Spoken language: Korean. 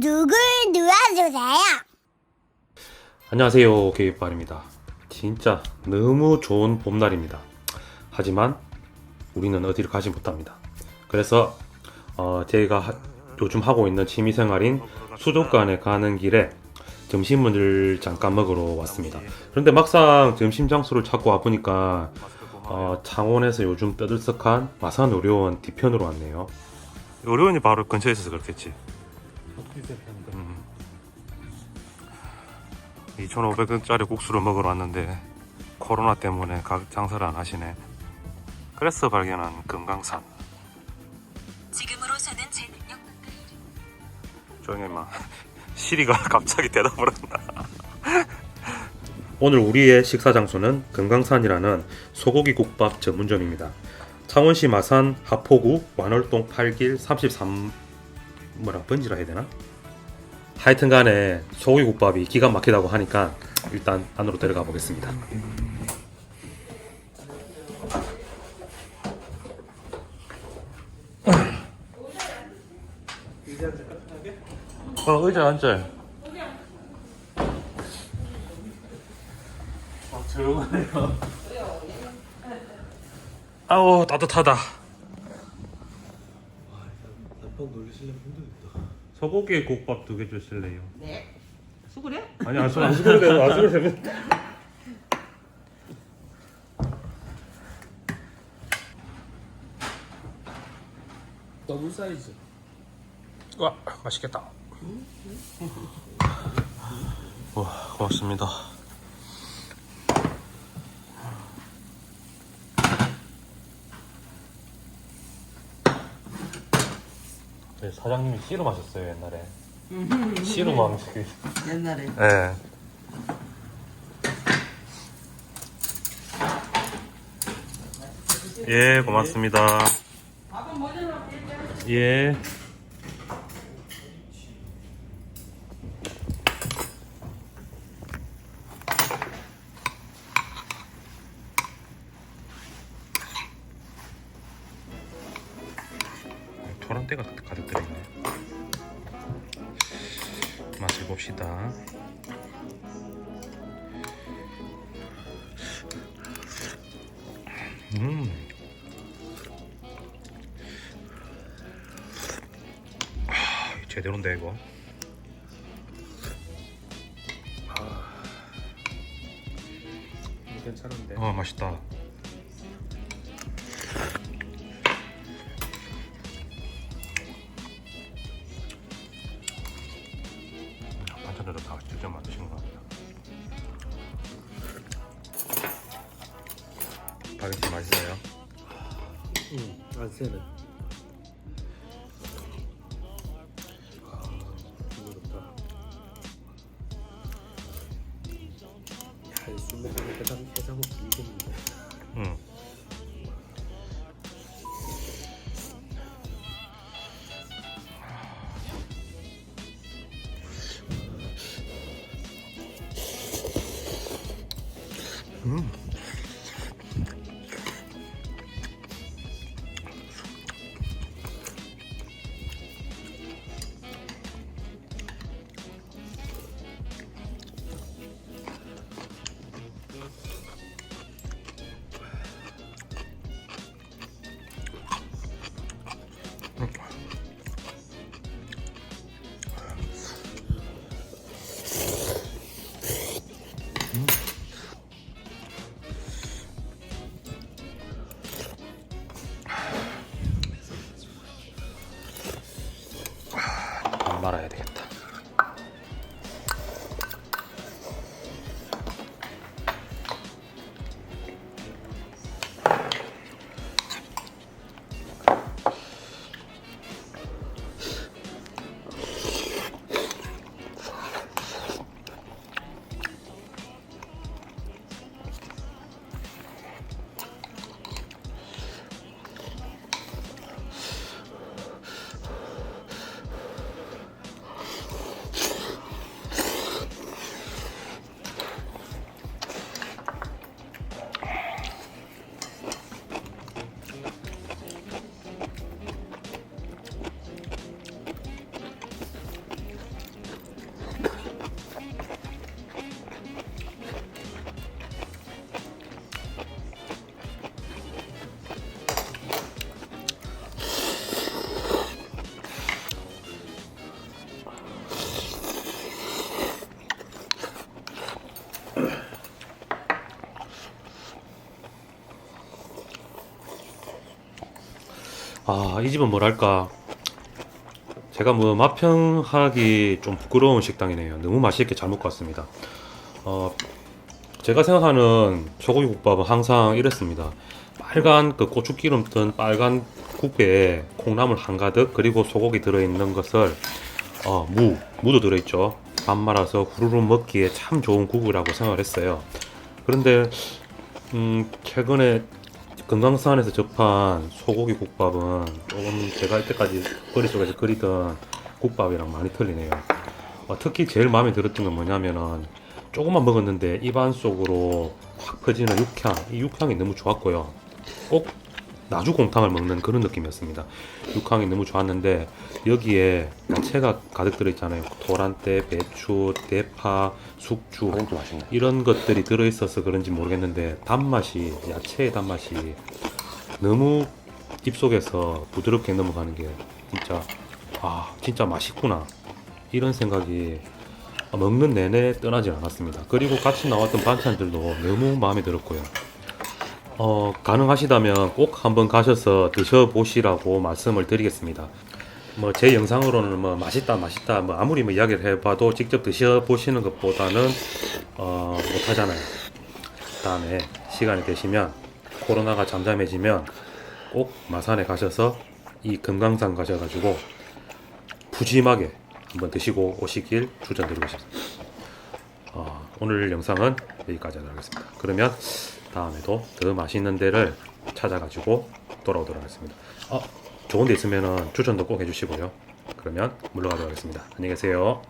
구독을 눌러주세요. 안녕하세요 개입발입니다 진짜 너무 좋은 봄날입니다 하지만 우리는 어디를 가지 못합니다 그래서 어, 제가 하- 요즘 하고 있는 취미생활인 수족관에 가는 길에 점심을 잠깐 먹으러 왔습니다 그런데 막상 점심 장소를 찾고 와보니까 어, 창원에서 요즘 떠들썩한 마산 의료원 뒤편으로 왔네요 의료원이 바로 근처에 있어서 그렇겠지 음. 2,500원짜리 국수를 먹으러 왔는데 코로나 때문에 가- 장사를 안 하시네. 그래서 발견한 금강산. 지금으로서는 제 능력 조용히 마. 시리가 갑자기 대답을 한다. 오늘 우리의 식사 장소는 금강산이라는 소고기 국밥 전문점입니다. 창원시 마산 하포구 완월동 8길 33 뭐라 번지라 해야 되나? 하여튼 간에 소고기 국밥이 기가 막히다고 하니까 일단 안으로 들어가 보겠습니다. 어, 의자 앉아. 조용하네요. 아우 따뜻하다. 남편 놀리시려면 힘들겠다. 소고기 국밥 두 개 주실래요? 수그려? 아니 안 수고안 수고를 안 수고를 더블 사이즈. 와 맛있겠다. 와 고맙습니다. 네, 사장님이 씨름 하셨어요 옛날에. 씨름왕. 옛날에 네. 예, 고맙습니다. 예. 토란대가 가득 들어있네. 맛을 봅시다. 음. 아, 이거 제대로인데 이거. 괜찮은데. 어 맛있다. 응. 안세는. 말아야 되겠다. 아, 이 집은 뭐랄까. 제가 뭐 맛평하기 좀 부끄러운 식당이네요. 너무 맛있게 잘 먹고 왔습니다. 어, 제가 생각하는 소고기 국밥은 항상 이랬습니다. 빨간 그 고추기름 뜬 빨간 국배에 콩나물 한가득 그리고 소고기 들어있는 것을 어, 무, 무도 들어있죠. 밥 말아서 후루룩 먹기에 참 좋은 국이라고 생각을 했어요. 그런데 음, 최근에 금강산에서 접한 소고기 국밥은 조금 제가 이때까지 머릿속에서 그리던 국밥이랑 많이 틀리네요. 어, 특히 제일 마음에 들었던 건 뭐냐면은 조금만 먹었는데 입안 속으로 확 퍼지는 육향, 이 육향이 너무 좋았고요. 꼭 나주곰탕을 먹는 그런 느낌이었습니다. 육향이 너무 좋았는데 여기에 야채가 가득 들어있잖아요. 도란대, 배추, 대파, 숙주 맛있네. 이런 것들이 들어있어서 그런지 모르겠는데 단맛이 야채의 단맛이 너무 입속에서 부드럽게 넘어가는 게 진짜 아 진짜 맛있구나 이런 생각이 먹는 내내 떠나질 않았습니다. 그리고 같이 나왔던 반찬들도 너무 마음에 들었고요. 어, 가능하시다면 꼭 한번 가셔서 드셔보시라고 말씀을 드리겠습니다. 뭐 제 영상으로는 뭐 맛있다 맛있다 뭐 아무리 뭐 이야기를 해봐도 직접 드셔보시는 것보다는 어, 못하잖아요. 다음에 시간이 되시면 코로나가 잠잠해지면 꼭 마산에 가셔서 이 금강산 가셔가지고 푸짐하게 한번 드시고 오시길 추천드리고 싶습니다. 어, 오늘 영상은 여기까지 하도록 하겠습니다. 그러면 다음에도 더 맛있는 데를 찾아가지고 돌아오도록 하겠습니다. 어, 좋은 데 있으면 추천도 꼭 해주시고요. 그러면 물러가도록 하겠습니다. 안녕히 계세요.